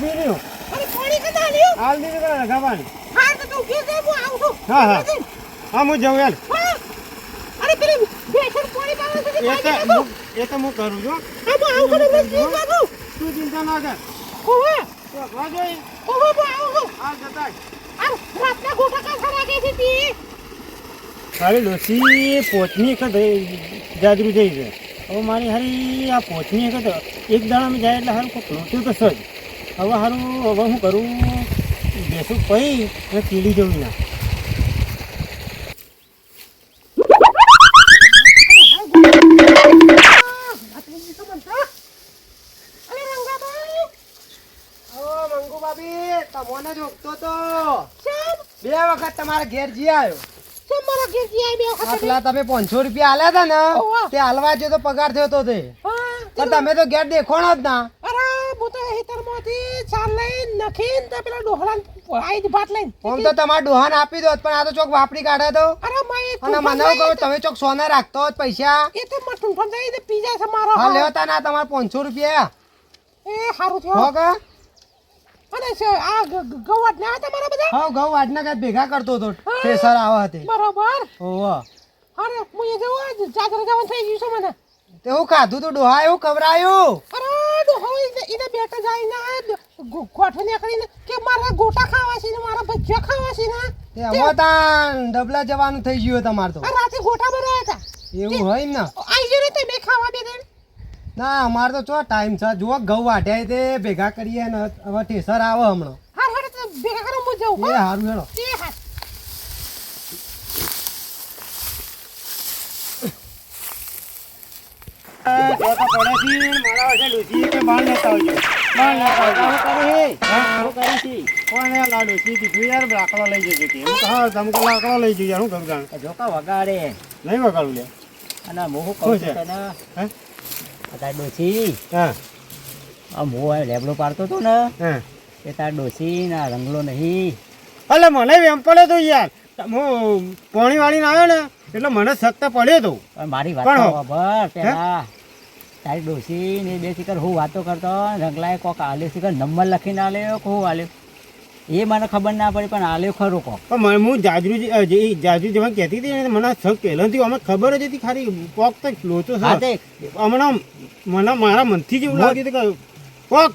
પાણી પી અરે પાણી કદા લ્યો હાલ દીધું કરા ગાવાની હા તો તું જા હું આવું છું. હા હા. હા હું જાઉં યાર અરે પેલી બેસણ પાણી પાવે છે એ તો એ તો હું કરું છું. હા હું આવું કરું મેં જીવ કરું તું ચિંતા ના કર. ઓહો. તો જોઈ. હું આવું છું હા જતા આ રાતના ગોટા કાંસા લાગે છે તી. તારી ડોસી પોચની એક જાજરું જઈ છે. હવે મારી હારી આ પોચની એક એક દાડામાં જાય એટલે હારું કોક લોટ્યું તો સજ. હવે સારું હવે હું કરું? બેસું પછી અને કીડી જવું ના બે વખત તમારા ઘેર જી આવ્યો આટલા તમે પાંચસો રૂપિયા આલ્યા હતા ને. તે હાલવા જો તો પગાર થયો તો તે. તમે તો ઘેર દેખોણો જ ના. હેતરમાંથી ચાર લઈને નખીને તે પેલા ડોહલાને આઈ ભાત લઈને આમ તો તમારા ડોહાને આપી દો પણ આ તો ચોક વાપરી કાઢે તો. અરે મેં અને મને એવું તમે ચોક સોના રાખતો હોત પૈસા. એ તો મટન પણ જઈને પી જાય છે મારો હા લેવતા ના તમારા પાંચસો રૂપિયા. એ સારું હો થયો અને આ ગ- હતા મારા બધા? હા ઘઉં વાટના કાંઈ ભેગા કરતો હતો ફેસર આવે હતી બરોબર. ઓહો. અરે હું એ જવું જાત્રા જવાનું થઈ ગયું છે મને. તે હું ખાધું તું ડોહા એવું ખવડાયું? અરે ડોહો એને એને બેટા જઈને ગોઠે નીકળીને કે મારા ગોટા ખાવા છે ને મારા ભજીયા ખાવા છે ને? તે હવે તાન ડબલા જવાનું થઈ ગયું તમારે તો. રાતે ગોટા બનાવ્યા હતા. એવું હોય ને? આઈ ગયો તે બે ખાવા બે દે ના અમારે તો ચો ટાઈમ છે. જુઓ ઘઉં વાઢ્યા તે ભેગા કરીએ ને હવે ટેસર આવે હમણાં. હાર હાર તો ભેગા કરો હું જાઉં એ હો. સારું હેડો. એ હાર. જો તો પડે છે મારા પાસે ડોસી કે બાળ લેતા આવજો. લાકડો લઈ જજો કે હું તો હા તમે તો લઈ જજો હું જાણ જોકા વગાડે. નહીં વગાડું લે. અને હું શું શું કહું છે? હે? તાર ડોસી. હા. આ હું આ લેબડો પાડતો હતો ને. હા. એ તાર ડોસી ના રંગલો નહીં. અલે મને એમ પડ્યો તો યાર. હું પોણી વાળીને આવ્યો ને એટલે મને શક તો પડ્યો તો. મારી વાત ખબર પેલા. તારી ડોસી ને બે શીખર હું વાતો કરતો રંગલાએ કોક આલ્યો શીખર નંબર લખીને આલ્યો કે હું આલ્યો એ મને ખબર ના પડી પણ આલ્યો ખરો કોક. પણ હું જાજરૂ જે- જાજરૂ જે જાજુ જેવા કહેતી હતી ને મને શક પહેલાંથી અમે ખબર જ હતી ખાલી કોક તો લોચો છે હમણાં મને મારા મનથી જ એવું લાગ્યું કે કોક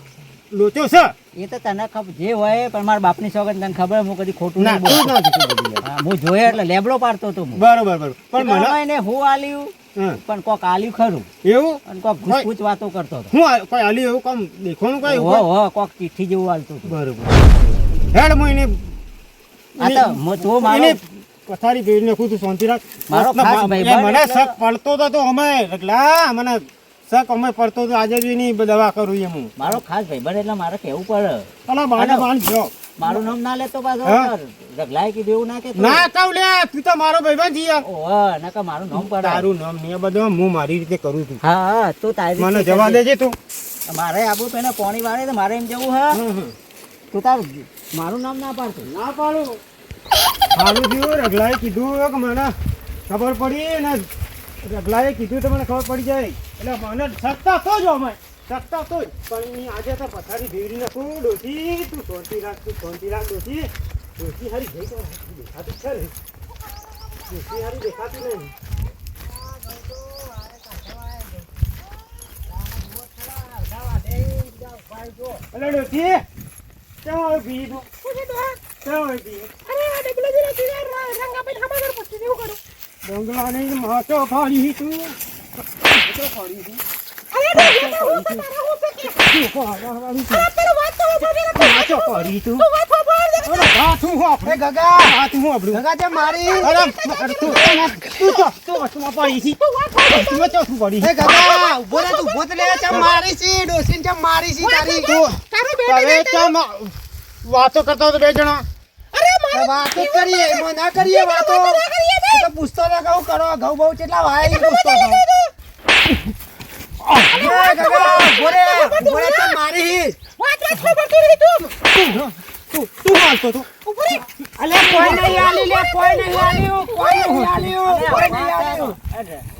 લોચો છે એ તો તને ખબર જે હોય પણ મારા બાપની સોગંદ તને ખબર હું કદી ખોટું ના. હા, જોયો એટલે લેબડો પાડતો હતો બરોબર બરોબર. પણ મને એને હું આલ્યું? પણ કોક આલ્યું ખરું. એવું? અને કોક ઘૂસપૂછ વાતો કરતો હતો. હું કોઈ આલ્યું એવું કામ દેખવાનું કઈ હો હો કોક ચિઠ્ઠી જેવું હાલતું બરોબર. હેડ હું એને આ તો મો- તું મારો પથારી નાખું તું શાંતિ રાખ. મારો ખાસ ભાઈ મને શક પડતો તો તો અમે એટલે મને શક અમે પડતો તો આજે બી એની દવા કરું એમ હું. મારો ખાસ ભાઈબંધ એટલે મારે કેવું પડે. અલા બાને બાન જો. મારું નામ ના લેતો પાછો રગલાય કીધું એવું ના કે ના કહું લે તું તો મારો ભાઈબંધ છે ઓહો નકર મારું નામ પડે. તારું નામ ને એ બધું હું મારી રીતે કરું છું. હા હા તો તારી મને જવા. દેજે તું. મારે આબુ તો એને પોણી વાળે તો મારે એમ જવું હા. તું તાર મારું નામ ના પાડતો. ના પાડું. મારું થયું રગલાએ કીધું કે મને ખબર પડી ને રગલાએ કીધું તો મને ખબર પડી જાય. એટલે મને સત્તા તો જો અમે. સત્તા તો પણ આજે તો પથારી ફેરવી નાખું. ડોસી તું શાંતિ રાખ તું શાંતિ રાખ ડોસી ડોસી હારી ગઈ તો દેખાતું છે ને? ડોસી હારી દેખાતું નહીં. અલે ડોસી કેમ હવે તું હવે અરે ડબલા કરું. ફાડી તું ફાડી અરે અરે તું વાત કરતા તો બે જણા. વાતો કરીએ એમાં ના કરીએ વાતો. ના પૂછતો કહું કરો ઘઉં બહુ કેટલા વાય પૂછતો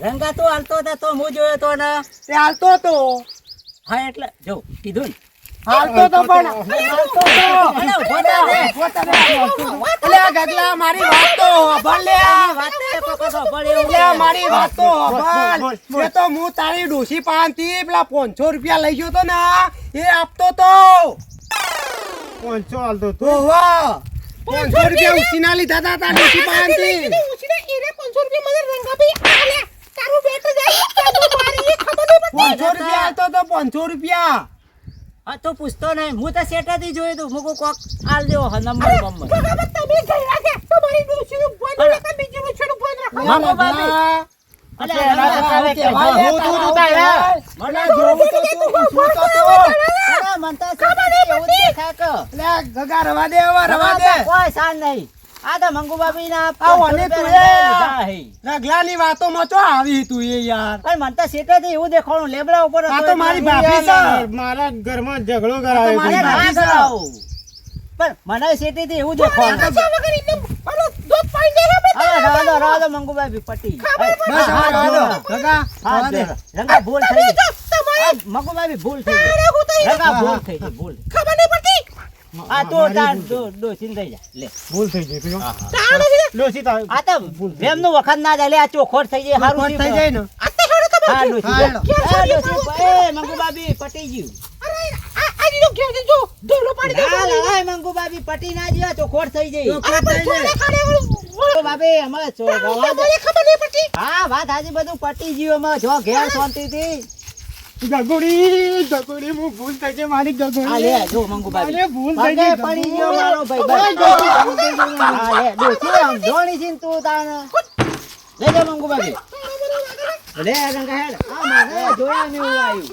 રંગા તો હાલતો હતો તો હું જોયો તો ને હાલતો તો. હા, એટલે જો, કીધું ને હાલતો તો પણ હાલતો તો. ગગલા મારી વાત તો હોભળ લે તો મારી વાત. એ હું તારી ડોશી પાસેથી પેલા 500 રૂપિયા લઈ ગયો તો ને એ આપતો તો. પાંચસો હાલતો તો. ઓહો. 500 રૂપિયા ઉછીના લીધા હતા તારી એને 500 રૂપિયા મને રંગાભાઈ તારું બેટું જાય તારું મારી એ ખબર નહીં પડતી. 500 રૂપિયા આલતો તો 500 રૂપિયા. હા તો પૂછતો નહીં. હું તો સેટાથી જોયું તું. મૂકું કોક આલ દેવો હા, નંબર બંબર તમે ગયા છે. તમારી ડોશીનું બંધ રાખો બીજું છોડું બંધ રાખો મામા ગગલા, અલે પેલા રંગા તો આવે આવું કે હું તું તું તારે. મને મને જોવું તો તું, પૂછવું તો તું. અરે મન તો સેટાથી એવું જ લે, ગગા રવા દે રવા દે. કોઈ શાન નહીં. આ તો મંગુ બાપી ના આ તું એ. લીધા હે. રગલાની વાતોમાં આવી તું એ યાર. પણ મને તો સેટાથી એવું દેખાણું લેબડા ઉપર આ તો મારી ભાભી છે. મારા ઘરમાં ઝઘડો કરાયો મારે અરે ભાઈ. ના ભાભી છે. પણ મને સેટીથી એવું દેખાણું. પૈસા વગર એમને પેલો દૂધ પાઈ દે હે અરે રવા દો રવા દો મંગુ બાપી પટી. બસ હા દે. રંગા ભૂલ થઈ ભૂલ થઈ રંગા ભૂલ થઈ ભૂલ. આ તો તાર થઈ. લે. ભૂલ થઈ ગઈ તાણ છે આ તો વખત ના જાય લે આ ચોખોટ થઈ જાય હારું થઈ જાય ને. આ તે હેડો તમે હા ડોસી હા, હેડો. એ મંગુ બાપી પટી ગયું. અરે આ આ જીનો જો. ઢોલો પાડી દે ના લવાય મંગુ બાપી પટી ના જ્યો ચોખોટ થઈ જાય. અરે પણ છોડે ખાડે મંગુ બાપી અમે ચો રવા દે. મને ખબર નહીં હા વાત હાજી બધું પટી ગયું અમે જો ઘેર શાંતિથી. ગગોડી ગગોડી હું ભૂલ થઈ ગઈ મારી ગગોડી. આ જો મંગુ બાપી અરે ભૂલ થઈ ગઈ પડી ગયો મારો ભાઈ બસ. હા લે આમ જોણી છે તું તાણ? લે જા મંગુ બાપી લે ગંગા હેડ. આ મારે જોયા ને આવ્યું.